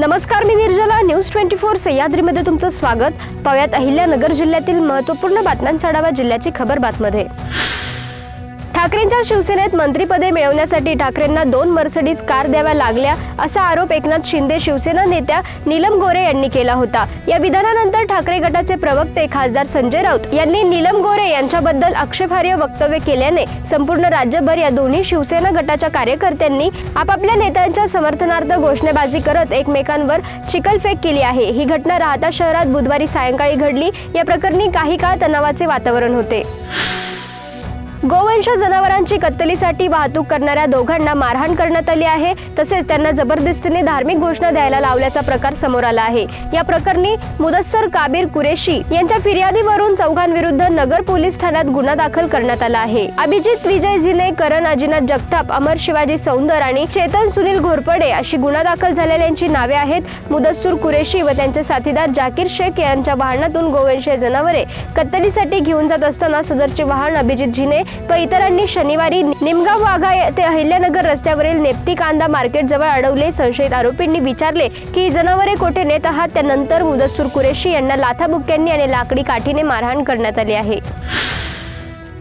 नमस्कार मी Nirjala. News twenty four सह्याद्रीमध्ये तुमचं स्वागत. पाहुयात अहिल्यानगर जिल्ह्यातील महत्त्वपूर्ण बातम्यांचा आढावा जिल्ह्याची खबर बातमध्ये. ठाकरेंच्या शिवसेनेत मंत्रीपदे मिळवण्यासाठी ठाकरेंना दोन मर्सडीज कार द्याव्या लागल्या असा आरोप एकनाथ शिंदे शिवसेना नेत्या नीलम गोरे यांनी केला होता. या विधानानंतर ठाकरे गटाचे प्रवक्ते खासदार संजय राऊत यांनी नीलम गोरे यांच्याबद्दल आक्षेपार्ह वक्तव्य केल्याने संपूर्ण राज्यभर या दोन्ही शिवसेना गटाच्या कार्यकर्त्यांनी आपापल्या नेत्यांच्या समर्थनार्थ घोषणाबाजी करत एकमेकांवर चिखलफेक केली आहे. ही घटना राहता शहरात बुधवारी सायंकाळी घडली. या प्रकरणी काही काळ तणावाचे वातावरण होते. गोवंश जनावरांची कत्तलीसाठी वाहतूक करणाऱ्या दोघांना मारहाण करण्यात आली आहे. तसेच त्यांना जबरदस्तीने धार्मिक घोषणा द्यायला लावल्याचा प्रकार समोर आला आहे. या प्रकरणी मुदस्सर काबीर कुरेशी यांच्या फिर्यादीवरून चौघांविरुद्ध नगर पोलीस ठाण्यात गुन्हा दाखल करण्यात आला आहे. अभिजित विजय झिने करण अजिनाथ जगताप अमर शिवाजी सौंदर आणि चेतन सुनील घोरपडे अशी गुन्हा दाखल झालेल्यांची नावे आहेत. मुदस्सूर कुरेशी व त्यांचे साथीदार जाकीर शेख यांच्या वाहनातून गोवंशीय जनावरे कत्तलीसाठी घेऊन जात असताना सदरचे वाहन अभिजित झिने व इतरांनी शनिवारी निमगाव वाघा ते अहिल्यानगर रस्त्यावरील नेप्ती कांदा मार्केट जवळ अडवले. संशयित आरोपींनी विचारले की जनावरे कोठे नेत आहात? त्यानंतर मुदस्सूर कुरेशी यांना लाथाबुक्क्यांनी आणि लाकडी काठीने मारहाण करण्यात आली आहे.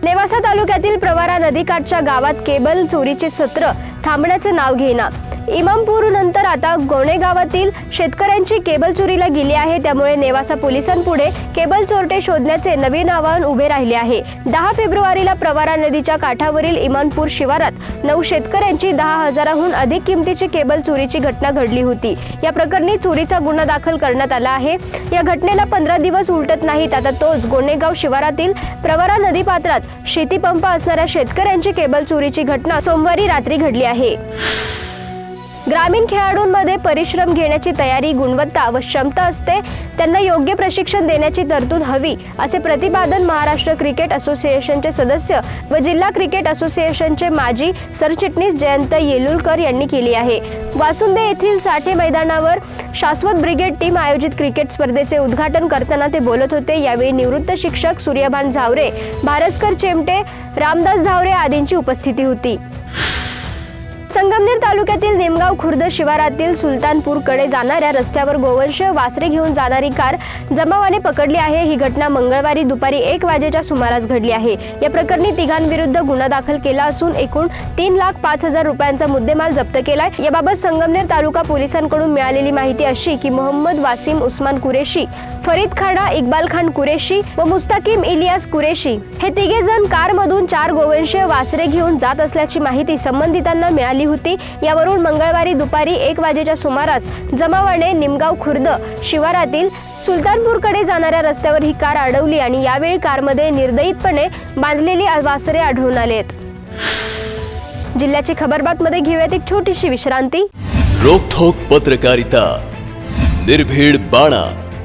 नेवासा तालुक्यातील प्रवारा नदीकाठच्या गावात केबल चोरीचे सत्र थांबण्याचे नाव घेना इमामपूर नंतर आता गोणे गावातील शेतकऱ्यांची केबल चोरीला गेली आहे. त्यामुळे नेवासा पोलिसांपुढे केबल चोरटे शोधण्याचे नवीन आव्हान उभे राहिले आहे. दहा फेब्रुवारीला प्रवारा नदीच्या काठावरील इमानपूर शिवारात नऊ शेतकऱ्यांची दहा हजाराहून अधिक किमतीची केबल चोरीची घटना घडली होती. या प्रकरणी चोरीचा गुन्हा दाखल करण्यात आला आहे. या घटनेला पंधरा दिवस उलटत नाहीत. आता तोच गोणेगाव शिवारातील प्रवरा नदीपात्रात शेतीपंप असणाऱ्या शेतकऱ्यांची केबल चोरीची घटना सोमवारी रात्री घडली आहे. ग्रामीण खेळाडूंमध्ये परिश्रम घेण्याची तयारी गुणवत्ता व क्षमता असते. त्यांना योग्य प्रशिक्षण देण्याची तरतूद हवी असे प्रतिपादन महाराष्ट्र क्रिकेट असोसिएशनचे सदस्य व जिल्हा क्रिकेट असोसिएशनचे माजी सरचिटणीस जयंत येलुलकर यांनी केली आहे. वासुंदे येथील साठे मैदानावर शाश्वत ब्रिगेड टीम आयोजित क्रिकेट स्पर्धेचे उद्घाटन करताना ते बोलत होते. यावेळी निवृत्त शिक्षक सूर्यभान झावरे भारस्कर चेमटे रामदास झावरे आदींची उपस्थिती होती. संगमनेर तालुक्यातील नेमगाव खुर्द शिवारातील सुलतानपूरकडे जाणाऱ्या रस्त्यावर गोवंश वासरे घेऊन जाणारी कार जमावाने पकडली आहे. ही घटना मंगळवारी दुपारी एक वाजेच्या सुमारास घडली आहे. या प्रकरणी तिघांविरुद्ध गुन्हा दाखल केला असून एकूण तीन लाख पाच हजार रुपयांचा मुद्देमाल जप्त केलाय. याबाबत संगमनेर तालुका पोलिसांकडून मिळालेली माहिती अशी की मोहम्मद वासिम उस्मान कुरेशी फरीद खाडा इक्बाल खान कुरेशी व मुस्ताकिम इलियास कुरेशी हे तिघे जण कारमधून चार गोवंशीय वासरे घेऊन जात असल्याची माहिती संबंधितांना मिळाली होती. यावरून मंगळवारी दुपारी एक वाजेच्या सुमारास जमावाने निमगाव खुर्द शिवारातील सुलतानपूरकडे जाणाऱ्या रस्त्यावर ही कार अडवली आणि यावेळी कारमध्ये निर्दयीतपणे बांधलेली वासरे आढळून आलेत. जिल्ह्याची खबरबातमध्ये घेऊयात एक छोटीशी विश्रांती. रोखोक पत्रकारिता. निर्भीड बाणा.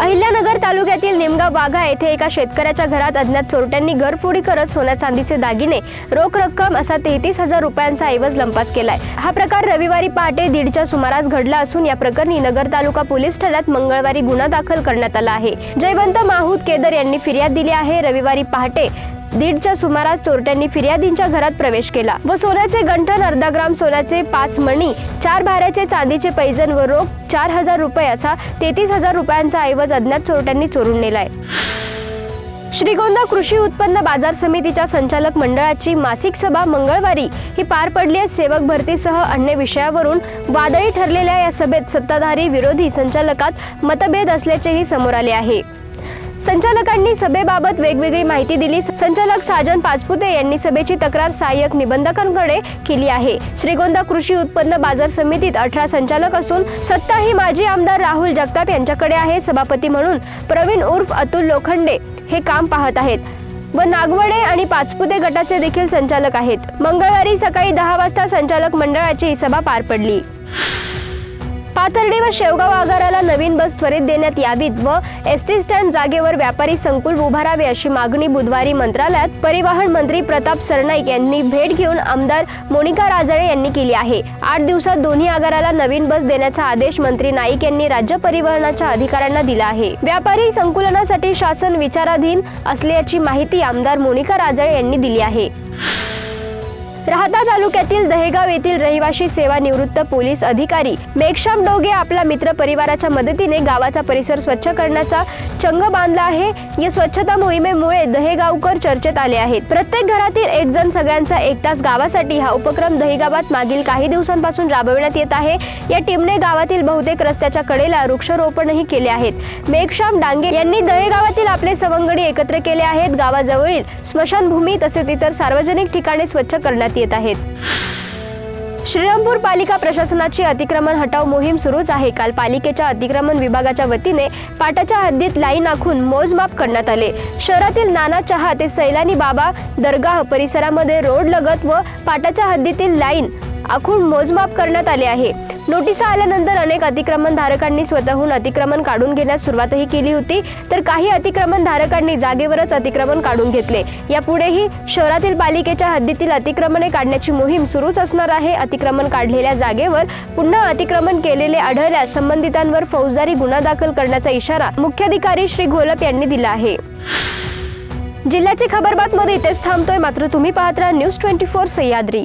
अहिल्यानगर तालुक्यातील निमगाव वाघा येथे एका शेतकऱ्याच्या घरात अज्ञात चोरट्यांनी घरफोडी करत सोन्या चांदीचे दागिने रोख रक्कम असा तेहतीस हजार रुपयांचा ऐवज लंपास केलाय. हा प्रकार रविवारी पहाटे दीडच्या सुमारास घडला असून या प्रकरणी नगर तालुका पोलीस ठाण्यात मंगळवारी गुन्हा दाखल करण्यात आला आहे. जयवंत माहूद केदर यांनी फिर्याद दिली आहे. रविवारी पहाटे दीडच्या सुमारास चोरट्यांनी फिर्यादींच्या घरात प्रवेश केला व सोन्याचे गंठन अर्धा ग्राम सोन्याचे पाच मणी चार भाऱ्याचे चांदीचे पैजन व रोख चार हजार रुपये असा तेहतीस हजार रुपयांचा ऐवज अज्ञात चोरट्यांनी चोरून नेलाय. श्रीगोंदा कृषी उत्पन्न बाजार समितीच्या संचालक मंडळाची मासिक सभा मंगळवारी ही पार पडली आहे. सेवक भरतीसह अन्य विषयावरून वादळी ठरलेल्या या सभेत सत्ताधारी विरोधी संचालकात मतभेद असल्याचेही समोर आले आहे. संचालकांनी सभेबाबत वेगवेगळी माहिती दिली. संचालक साजन पाचपुते यांनी सभेची तक्रार सहाय्यक निबंधकांकडे केली आहे. श्रीगोंदा कृषी उत्पन्न बाजार समितीत अठरा संचालक असून सत्ता ही माजी आमदार राहुल जगताप यांच्याकडे आहे. सभापती म्हणून प्रवीण उर्फ अतुल लोखंडे हे काम पाहत आहेत. व नागवडे आणि पाचपुते गटाचे देखील संचालक आहेत. मंगळवारी सकाळी दहा वाजता संचालक मंडळाची सभा पार पडली. पाथर्डी व शेवगाव आगाराला नवीन बस त्वरित देण्यात यावीत व एस टी स्टँड जागेवर व्यापारी संकुल उभारावे अशी मागणी बुधवारी मंत्रालयात परिवहन मंत्री प्रताप सरनाईक यांनी भेट घेऊन आमदार मोनिका राजळे यांनी केली आहे. आठ दिवसात दोन्ही आगाराला नवीन बस देण्याचा आदेश मंत्री नाईक यांनी राज्य परिवहनाच्या अधिकाऱ्यांना दिला आहे. व्यापारी संकुलनासाठी शासन विचाराधीन असल्याची माहिती आमदार मोनिका राजळे यांनी दिली आहे. राहता तालुक्यातील दहेगाव येथील रहिवाशी सेवा निवृत्त पोलीस अधिकारी मेघश्याम डोगे आपला मित्र परिवाराच्या मदतीने गावाचा परिसर स्वच्छ करण्याचा चंग बांधला आहे. या स्वच्छता मोहिमेमुळे दहेगावकर चर्चेत आले आहेत. प्रत्येक घरातील एक जण सगळ्यांचा एक तास गावासाठी हा उपक्रम दहेगावात मागील काही दिवसांपासून राबविण्यात येत आहे. या टीमने गावातील बहुतेक रस्त्याच्या कडेला वृक्षारोपणही केले आहेत. मेघश्याम डांगे यांनी दहेगावातील आपले सवंगडी एकत्र केले आहेत. गावाजवळील स्मशानभूमी तसेच इतर सार्वजनिक ठिकाणे स्वच्छ करण्यात येत आहेत. श्रीरामपूर पालिका प्रशासनाची अतिक्रमण हटाव मोहीम सुरूच आहे. काल पालिकेच्या अतिक्रमण विभागाच्या वतीने पाटाच्या हद्दीत लाईन आखून मोजमाप करण्यात आले. शहरातील नाना चहा ते सैलानी बाबा दर्गाह परिसरामध्ये रोड लगत व पाटाच्या हद्दीतील लाईन आखून मोजमाप करण्यात आले आहे. नोटिसा आल्यानंतर अनेक अतिक्रमण धारकांनी स्वतःहून अतिक्रमण काढून घेण्यास सुरुवातही केली होती तर काही अतिक्रमण धारकांनी जागेवरच अतिक्रमण काढून घेतले. यापुढेही शहरातील पालिकेच्या हद्दीतील अतिक्रमणे काढण्याची मोहीम सुरूच असणार आहे. अतिक्रमण काढलेल्या जागेवर पुन्हा अतिक्रमण केलेले आढळल्यास संबंधितांवर फौजदारी गुन्हा दाखल करण्याचा इशारा मुख्याधिकारी श्री घोलप यांनी दिला आहे. जिल्ह्याची खबरबात मध्ये इथेच थांबतोय. मात्र तुम्ही पाहत राहा न्यूज ट्वेंटी फोर सह्याद्री.